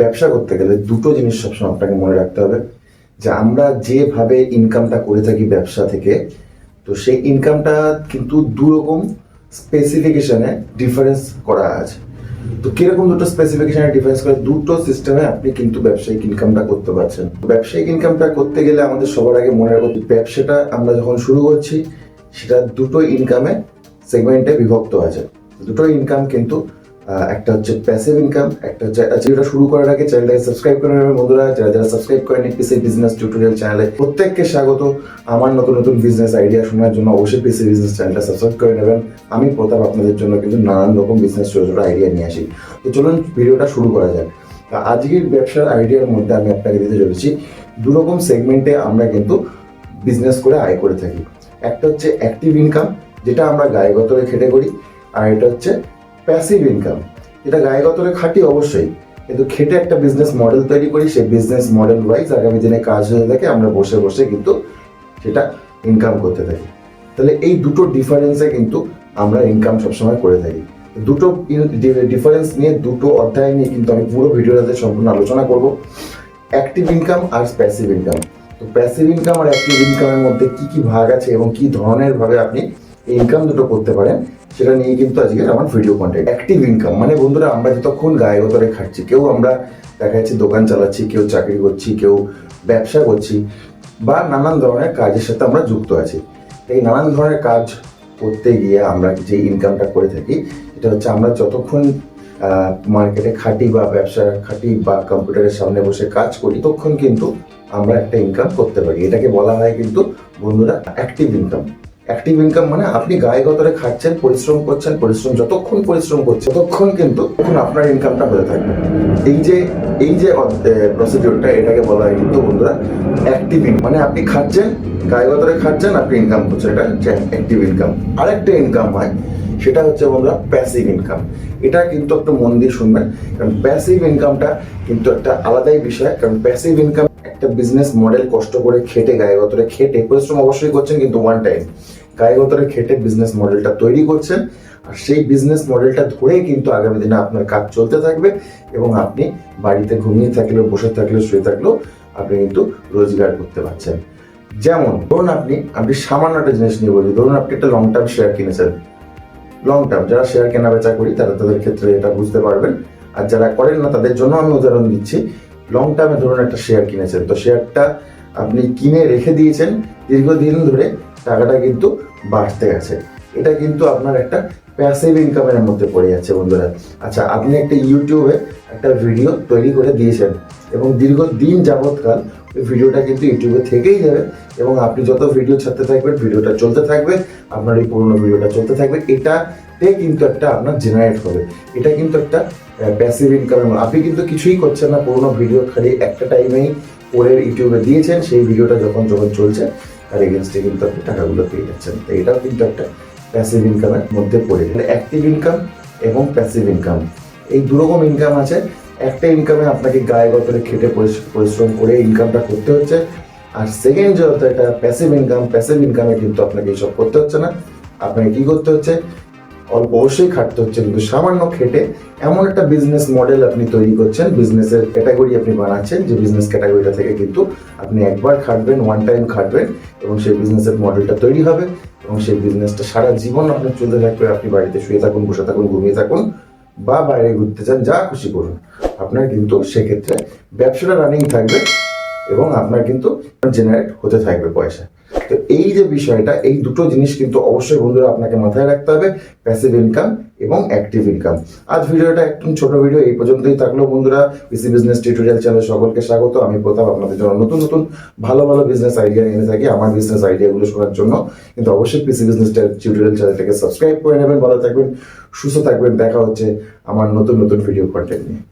ব্যবসা করতে গেলে দুটো জিনিস সবসময় আপনাকে মনে রাখতে হবে, যে আমরা যেভাবে ইনকামটা করে থাকি ব্যবসা থেকে, তো সেই ইনকামটা কিন্তু দু রকম স্পেসিফিকেশনে ডিফারেন্স করা আছে। তো কীরকম দুটো স্পেসিফিকেশনে ডিফারেন্স করে? দুটো সিস্টেমে আপনি কিন্তু ব্যবসায়িক ইনকামটা করতে পারছেন। ব্যবসায়িক ইনকামটা করতে গেলে আমাদের সবার আগে মনে রাখব ব্যবসাটা আমরা যখন শুরু করছি, সেটা দুটো ইনকামে সেগমেন্টে বিভক্ত আছে দুটো ইনকাম কিন্তু একটা হচ্ছে প্যাসিভ ইনকাম একটা হচ্ছে আচ্ছা, ভিডিওটা শুরু করার আগে চ্যানেলটাকে সাবস্ক্রাইব করে নেবেন। বন্ধুরা যারা যারা সাবস্ক্রাইব করেন পিসি বিজনেস টিউটোরিয়াল চ্যানেলে প্রত্যেককে স্বাগত। আমার নতুন নতুন বিজনেস আইডিয়া শোনার জন্য অবশ্যই পিসি বিজনেস চ্যানেলটা সাবস্ক্রাইব করে নেবেন। আমি প্রতাপ আপনাদের জন্য কিন্তু নানান রকম বিজনেস ছোটো ছোটো আইডিয়া নিয়ে আসি। তো চলুন ভিডিওটা শুরু করা যাক। তা আজকের ব্যবসার আইডিয়ার মধ্যে আমি আপনাকে দিতে চলেছি দু রকম সেগমেন্টে আমরা কিন্তু বিজনেস করে আয় করে থাকি। একটা হচ্ছে অ্যাক্টিভ ইনকাম যেটা আমরা গায়ে গতরে খেটে করি আর এটা হচ্ছে প্যাসিভ ইনকাম যেটা গায়ে গতরে খাটি অবশ্যই, কিন্তু খেটে একটা বিজনেস মডেল তৈরি করি, সেই বিজনেস মডেল ওয়াইজ আগামী দিনে কাজ হয়ে থাকে, আমরা বসে বসে কিন্তু সেটা ইনকাম করতে থাকি। তাহলে এই দুটো ডিফারেন্সে কিন্তু আমরা ইনকাম সবসময় করে থাকি। দুটো ডিফারেন্স নিয়ে, দুটো অধ্যায় নিয়ে কিন্তু আমি পুরো ভিডিওটাতে সম্পূর্ণ আলোচনা করব। অ্যাক্টিভ ইনকাম আর প্যাসিভ ইনকাম তো প্যাসিভ ইনকাম আর অ্যাক্টিভ ইনকামের মধ্যে কি কি ভাগ আছে এবং কি ধরনের ভাবে আপনি ইনকাম দুটো করতে পারেন সেটা নিয়ে কিন্তু আজকে আমার ভিডিও কন্টেন্ট অ্যাক্টিভ ইনকাম মানে বন্ধুরা, আমরা যতক্ষণ গায়ে গতরে খাচ্ছি কেউ আমরা দেখা যাচ্ছে দোকান চালাচ্ছি, কেউ চাকরি করছি, কেউ ব্যবসা করছি, বা নানান ধরনের কাজের সাথে আমরা যুক্ত আছি। এই নানান ধরনের কাজ করতে গিয়ে আমরা যে ইনকামটা করে থাকি, এটা হচ্ছে আমরা যতক্ষণ মার্কেটে খাটি বা ব্যবসা খাটি বা কম্পিউটারের সামনে বসে কাজ করি তখন কিন্তু আমরা একটা ইনকাম করতে পারি। এটাকে বলা হয় কিন্তু বন্ধুরা অ্যাক্টিভ ইনকাম অ্যাক্টিভ ইনকাম মানে আপনি গায়ে গতরে খাচ্ছেন, পরিশ্রম করছেন, পরিশ্রম যতক্ষণ পরিশ্রম করছেন, ততক্ষণ কিন্তু তখন আপনার ইনকামটা হতে থাকবে। এই যে এই যে প্রসিডিওরটা এটাকে বলা হয় কিন্তু বন্ধুরা অ্যাক্টিভ ইনকাম মানে আপনি খাচ্ছেন গায়ে গতরে খাচ্ছেন, আপনি ইনকাম করছেন। এটা হচ্ছে অ্যাক্টিভ ইনকাম আরেকটা ইনকাম হয়, সেটা হচ্ছে বন্ধুরা প্যাসিভ ইনকাম এটা কিন্তু একটু মন দিয়ে শুনবেন, কারণ প্যাসিভ ইনকামটা কিন্তু একটা আলাদাই বিষয়, কারণ প্যাসিভ ইনকাম একটা বিজনেস মডেল কষ্ট করে খেটে গায়ে গতরে খেটে, পরিশ্রম অবশ্যই করছেন কিন্তু ওয়ান টাইম গায়ে গতরে খেটে বিজনেস মডেলটা তৈরি করছেন। আর সেই বিজনেস মডেলটা ধরেই কিন্তু আগামী দিনে আপনার কাজ চলতে থাকবে এবং আপনি বাড়িতে ঘুমিয়ে থাকলেও, বসে থাকলেও, শুয়ে থাকলেও আপনি কিন্তু রোজগার করতে পারছেন। যেমন, ধরুন আপনি আপনি সামান্য একটা জিনিস নিয়ে বলি, ধরুন আপনি একটা লং টার্ম শেয়ার কিনেছেন। লং টার্ম যারা শেয়ার কেনা বেচা করি, তারা তাদের ক্ষেত্রে এটা বুঝতে পারবেন। আর যারা করেন না, তাদের জন্য আমি উদাহরণ দিচ্ছি লং টার্মে ধরুন একটা শেয়ার কিনেছেন। তো শেয়ারটা আপনি কিনে রেখে দিয়েছেন, দীর্ঘদিন ধরে টাকাটা কিন্তু বাড়তে গেছে এটা কিন্তু আপনার একটা প্যাসিভ ইনকামের মধ্যে পড়ে যাচ্ছে বন্ধুরা। আচ্ছা আপনি একটা ইউটিউবে একটা ভিডিও তৈরি করে দিয়েছেন এবং দীর্ঘদিন যাবৎকাল ওই ভিডিওটা কিন্তু ইউটিউবে থেকেই যাবে এবং আপনি যত ভিডিও ছাড়তে থাকবেন ভিডিওটা চলতে থাকবে, আপনার এই পুরোনো ভিডিওটা চলতে থাকবে, এটাতে কিন্তু একটা আপনার জেনারেট হবে। এটা কিন্তু একটা প্যাসিভ ইনকামের আপনি কিন্তু কিছুই করছেন না, পুরোনো ভিডিও খালি একটা টাইমেই পরে ইউটিউবে দিয়েছেন, সেই ভিডিওটা যখন যখন চলছে তার এগেনস্টে কিন্তু আপনি টাকাগুলো পেয়ে যাচ্ছেন। তো এটাও কিন্তু একটা প্যাসিভ ইনকামের মধ্যে পড়ে মানে অ্যাক্টিভ ইনকাম এবং প্যাসিভ ইনকাম এই দুরকম ইনকাম আছে, একটা ইনকামে আপনাকে গায়ে গতরে খেটে পরিশ- পরিশ্রম করে ইনকামটা করতে হচ্ছে। আর সেকেন্ড যে হতো এটা প্যাসিভ ইনকাম প্যাসিভ ইনকামে কিন্তু আপনাকে এইসব করতে হচ্ছে না। আপনাকে কী করতে হচ্ছে? অল্প অবশ্যই খাটতে হচ্ছে, কিন্তু সামান্য খেটে এমন একটা বিজনেস মডেল আপনি তৈরি করছেন বিজনেসের ক্যাটাগরি আপনি বানাচ্ছেন, যে বিজনেস ক্যাটাগরিটা থেকে কিন্তু আপনি একবার খাটবেন ওয়ান টাইম খাটবেন, এবং সেই বিজনেসের মডেলটা তৈরি হবে, এবং সেই বিজনেসটা সারা জীবন আপনার চলতে থাকবে, আপনি বাড়িতে শুয়ে থাকুন, বসে থাকুন, ঘুমিয়ে থাকুন, বা বাইরে ঘুরতে যান যা খুশি করুন। আপনার কিন্তু সেক্ষেত্রে ব্যবসাটা রানিং থাকবে, এবং আপনার কিন্তু জেনারেট হতে থাকবে পয়সা। তো এই যে বিষয়টা, এই দুটো জিনিস কিন্তু অবশ্যই বন্ধুরা আপনাকে মাথায় রাখতে হবে প্যাসিভ ইনকাম এবং অ্যাক্টিভ ইনকাম আজ ভিডিওটা একদম ছোট ভিডিও এই পর্যন্তই থাকল বন্ধুরা। পিসি বিজনেস টিউটোরিয়াল চ্যানেল সকলকে স্বাগত। আমি প্রতাপ, আপনাদের জন্য নতুন নতুন, ভালো ভালো বিজনেস আইডিয়া এনে থাকি আমার বিজনেস আইডিয়াগুলো শোনার জন্য। কিন্তু অবশ্যই পিসি বিজনেস টিউটোরিয়াল চ্যানেলটাকে সাবস্ক্রাইব করে নেবেন। ভালো থাকবেন, সুস্থ থাকবেন। দেখা হচ্ছে আমার নতুন নতুন ভিডিও কন্টেন্ট নিয়ে।